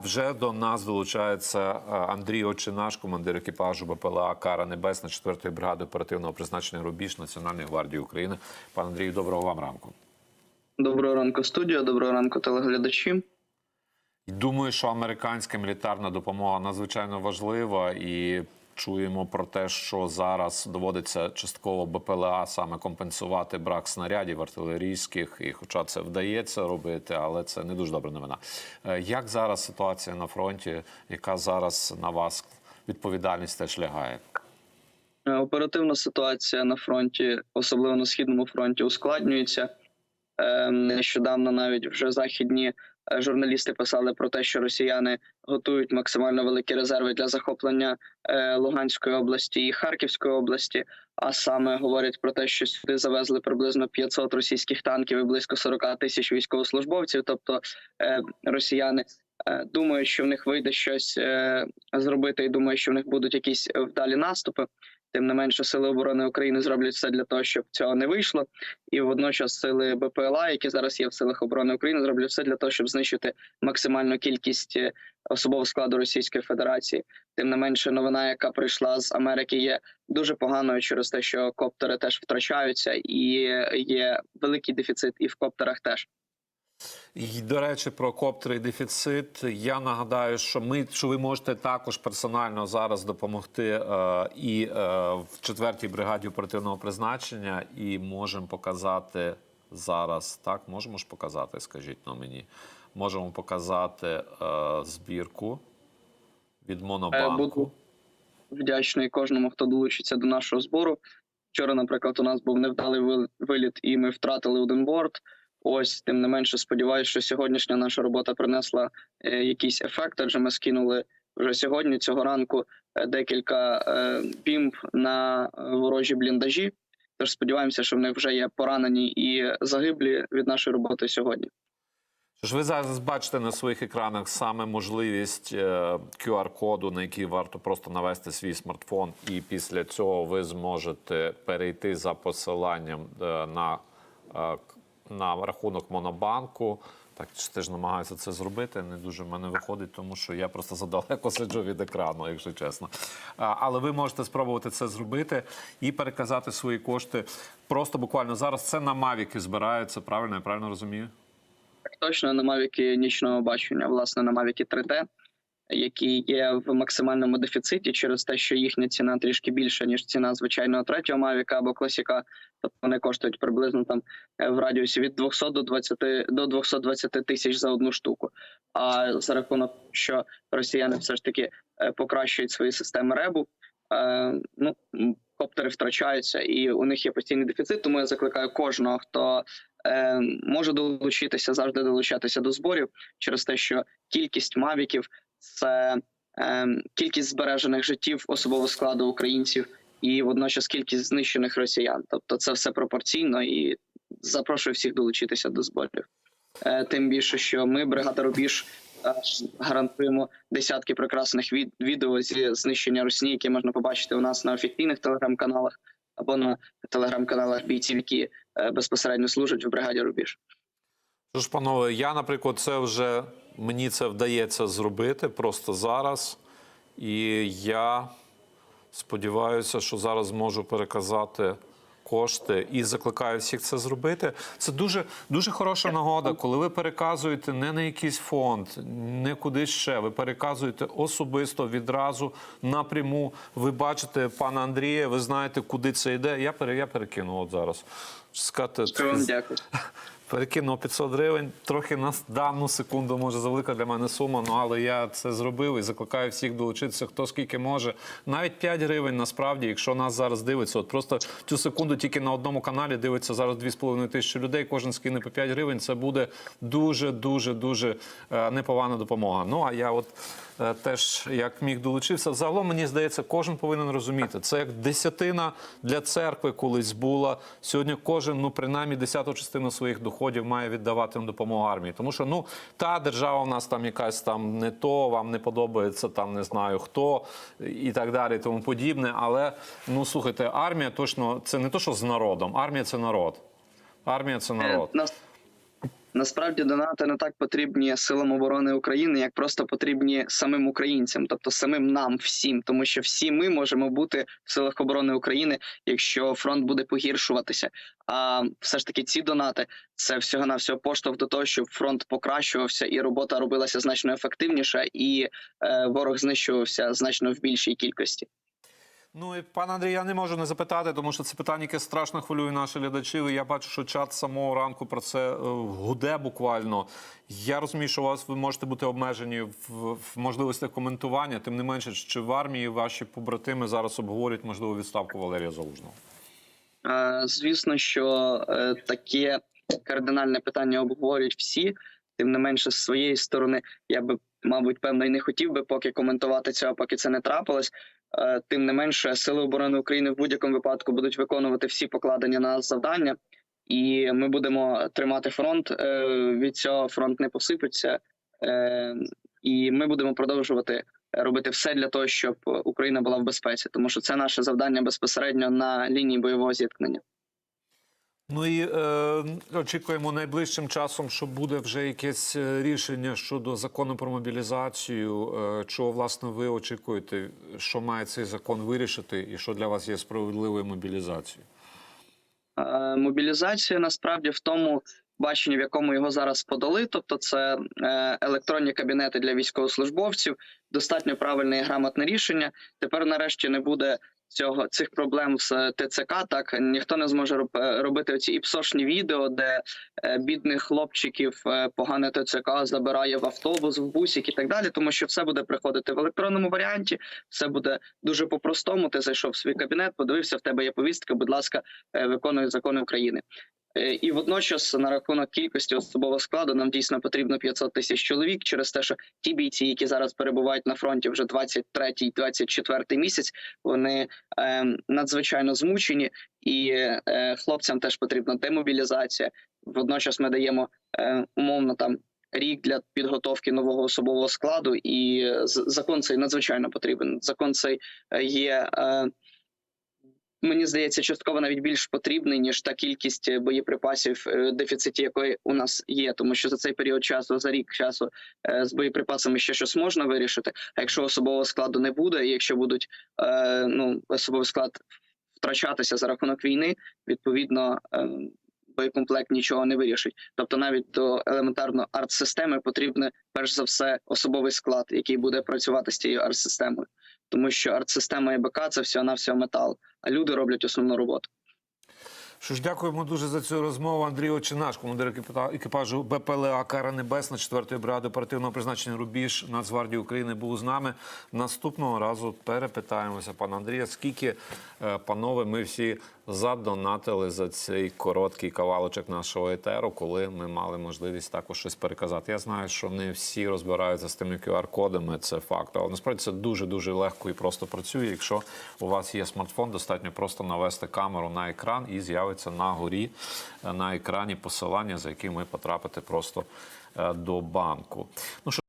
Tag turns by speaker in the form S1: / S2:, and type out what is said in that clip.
S1: Вже до нас долучається е, Андрій Очинаш, командир екіпажу БПЛА Кара Небесна 4-ї бригади оперативного призначення Рубіж Національної гвардії України. Пан Андрію, доброго вам ранку.
S2: Доброго ранку, студія. Доброго ранку, телеглядачі.
S1: Думаю, що американська мілітарна допомога надзвичайно важлива і. Чуємо про те, що зараз доводиться частково БПЛА саме компенсувати брак снарядів артилерійських, і хоча це вдається робити, але це не дуже добра новина. Е, Як зараз ситуація на фронті? Яка зараз на вас відповідальність теж лягає?
S2: Е, Оперативна ситуація на фронті, особливо на східному фронті, ускладнюється. Е, Нещодавно навіть вже західні журналісти писали про те, що росіяни готують максимально великі резерви для захоплення е, Луганської області і Харківської області. А саме говорять про те, що сюди завезли приблизно 500 російських танків і близько 40 тисяч військовослужбовців. Тобто е, росіяни е, думають, що в них вийде щось е, зробити, і думають, що в них будуть якісь е, вдалі наступи. Тим не менше, сили оборони України зроблять все для того, щоб цього не вийшло, і водночас сили БПЛА, які зараз є в силах оборони України, зроблять все для того, щоб знищити максимальну кількість особового складу Російської Федерації. Тим не менше, новина, яка прийшла з Америки, є дуже поганою через те, що коптери теж втрачаються, і є великий дефіцит і в коптерах теж.
S1: І, до речі, про коптери і дефіцит. Я нагадаю, що ми що ви можете також персонально зараз допомогти е, і е, в 4-й бригаді оперативного призначення, і можемо показати зараз. Так, можемо ж показати, скажіть ну, мені. Можемо показати е, збірку від Монобанку.
S2: буду. Вдячний кожному, хто долучиться до нашого збору. Вчора, наприклад, у нас був невдалий виліт, і ми втратили один борт. Ось тим не менше, сподіваюся, що сьогоднішня наша робота принесла е, якийсь ефект. Адже ми скинули вже сьогодні, цього ранку, е, декілька е, бімб на ворожі бліндажі. Тож сподіваємося, що в них вже є поранені і загиблі від нашої роботи сьогодні.
S1: Ж ви зараз бачите на своїх екранах саме можливість QR-коду, на який варто просто навести свій смартфон, і після цього ви зможете перейти за посиланням на, на рахунок Монобанку. Так, теж намагаюся це зробити. Не дуже в мене виходить, тому що я просто задалеко сиджу від екрану, якщо чесно. Але ви можете спробувати це зробити і переказати свої кошти. Просто буквально зараз це на Мавіки збираються. Правильно, я правильно розумію?
S2: Так точно на Mavic нічного бачення, власне, на Mavic 3T, які є в максимальному дефіциті через те, що їхня ціна трішки більша, ніж ціна звичайного третього Mavic або класіка. Тобто вони коштують приблизно там е, в радіусі від 200 до 20 до 220 тисяч за одну штуку. А за рахунок, що росіяни все ж таки е, покращують свої системи ребу, е, ну коптери втрачаються, і у них є постійний дефіцит. Тому я закликаю кожного, хто може долучитися, завжди долучатися до зборів через те, що кількість мавіків це е, кількість збережених життів особового складу українців і водночас кількість знищених росіян. Тобто це все пропорційно і запрошую всіх долучитися до зборів. Е, тим більше, що ми, бригада Рубіж, е, гарантуємо десятки прекрасних від- відео зі знищення Росії, які можна побачити у нас на офіційних телеграм-каналах або на телеграм-каналах бійців, які е, безпосередньо служать в бригаді Рубіж.
S1: Що ж, панове, я, наприклад, це вже мені це вдається зробити просто зараз. І я сподіваюся, що зараз зможу переказати кошти і закликаю всіх це зробити. Це дуже дуже хороша нагода, коли ви переказуєте не на якийсь фонд, не кудись ще. Ви переказуєте особисто відразу напряму. Ви бачите пана Андрія, ви знаєте, куди це йде. Я пере, я перекину от зараз. Сказати,
S2: Щиро вам дякую.
S1: Перекинув 500 гривень. Трохи на дану секунду може завелика для мене сума. Ну але я це зробив і закликаю всіх долучитися, хто скільки може. Навіть 5 гривень насправді, якщо нас зараз дивиться, от просто цю секунду тільки на одному каналі дивиться зараз 2,5 тисячі людей. Кожен скине по 5 гривень. Це буде дуже, дуже, дуже е, непогана допомога. Ну а я от. е, Теж як міг долучився. Загалом мені здається, кожен повинен розуміти. Це як десятина для церкви колись була. Сьогодні кожен, ну принаймні, десяту частину своїх доходів має віддавати на допомогу армії. Тому що ну та держава в нас там якась там не то, вам не подобається там, не знаю хто і так далі, і тому подібне. Але ну слухайте, армія точно це не то, що з народом. Армія це народ. Армія це народ.
S2: Нас Насправді донати не так потрібні силам оборони України, як просто потрібні самим українцям, тобто самим нам всім, тому що всі ми можемо бути в силах оборони України, якщо фронт буде погіршуватися. А все ж таки ці донати це всього на всього поштовх до того, щоб фронт покращувався і робота робилася значно ефективніше, і е, ворог знищувався значно в більшій кількості.
S1: Ну і пан Андрій, я не можу не запитати, тому що це питання, яке страшно хвилює наших глядачів. І я бачу, що чат самого ранку про це е, гуде буквально. Я розумію, що у вас ви можете бути обмежені в, в можливостях коментування. Тим не менше, чи в армії ваші побратими зараз обговорюють можливо відставку Валерія Залужного?
S2: Е, Звісно, що е, таке кардинальне питання обговорюють всі. Тим не менше, з своєї сторони, я би, мабуть, певно, і не хотів би поки коментувати цього, поки це не трапилось. Е, Тим не менше, сили оборони України в будь-якому випадку будуть виконувати всі покладені на нас завдання, і ми будемо тримати фронт. Е, Від цього фронт не посипеться, Е, і ми будемо продовжувати робити все для того, щоб Україна була в безпеці, тому що це наше завдання безпосередньо на лінії бойового зіткнення.
S1: Ну і е, очікуємо найближчим часом, що буде вже якесь е, рішення щодо закону про мобілізацію. Е, чого власне ви очікуєте, що має цей закон вирішити, і що для вас є справедливою мобілізацією?
S2: Е, Мобілізація насправді в тому баченні, в якому його зараз подали. Тобто, це е, електронні кабінети для військовослужбовців, достатньо правильне і грамотне рішення. Тепер, нарешті, не буде цього цих проблем з ТЦК. Так ніхто не зможе е, робити ці іпсошні відео, де е, бідних хлопчиків е, погане ТЦК забирає в автобус, в бусик і так далі, тому що все буде приходити в електронному варіанті. Все буде дуже по-простому. Ти зайшов в свій кабінет, подивився, в тебе є повістка. Будь ласка, виконує закони України. Е, І водночас на рахунок кількості особового складу нам дійсно потрібно 500 тисяч чоловік через те, що ті бійці, які зараз перебувають на фронті вже 23-24 місяць, вони е, надзвичайно змучені, і е, хлопцям теж потрібна демобілізація. Водночас ми даємо е, умовно там. Рік для підготовки нового особового складу, і е, закон цей надзвичайно потрібен. Закон цей е, є е, мені здається, частково навіть більш потрібний ніж та кількість е, боєприпасів, е, дефіциті якої у нас є, тому що за цей період часу, за рік часу, е, з боєприпасами ще щось можна вирішити. А якщо особового складу не буде, і якщо будуть ну особовий склад втрачатися за рахунок війни, відповідно. Боєкомплект нічого не вирішить, тобто навіть до елементарно арт-системи потрібен перш за все особовий склад, який буде працювати з цією арт-системою, тому що арт-система і БК це всього на всього метал, а люди роблять основну роботу.
S1: Що ж, дякуємо дуже за цю розмову. Андрій Очинаш, командир екіпажу БПЛА Кара Небесна, 4-ї бригади оперативного призначення Рубіж Нацгвардії України був з нами. Наступного разу перепитаємося пана Андрія, скільки, е, панове, ми всі задонатили за цей короткий кавалочок нашого етеру, коли ми мали можливість також щось переказати. Я знаю, що не всі розбираються з тими QR-кодами, це факт. Але насправді це дуже дуже легко і просто працює. Якщо у вас є смартфон, достатньо просто навести камеру на екран і з'явиться на горі на екрані посилання, за яким ви потрапите просто е, до банку. Ну що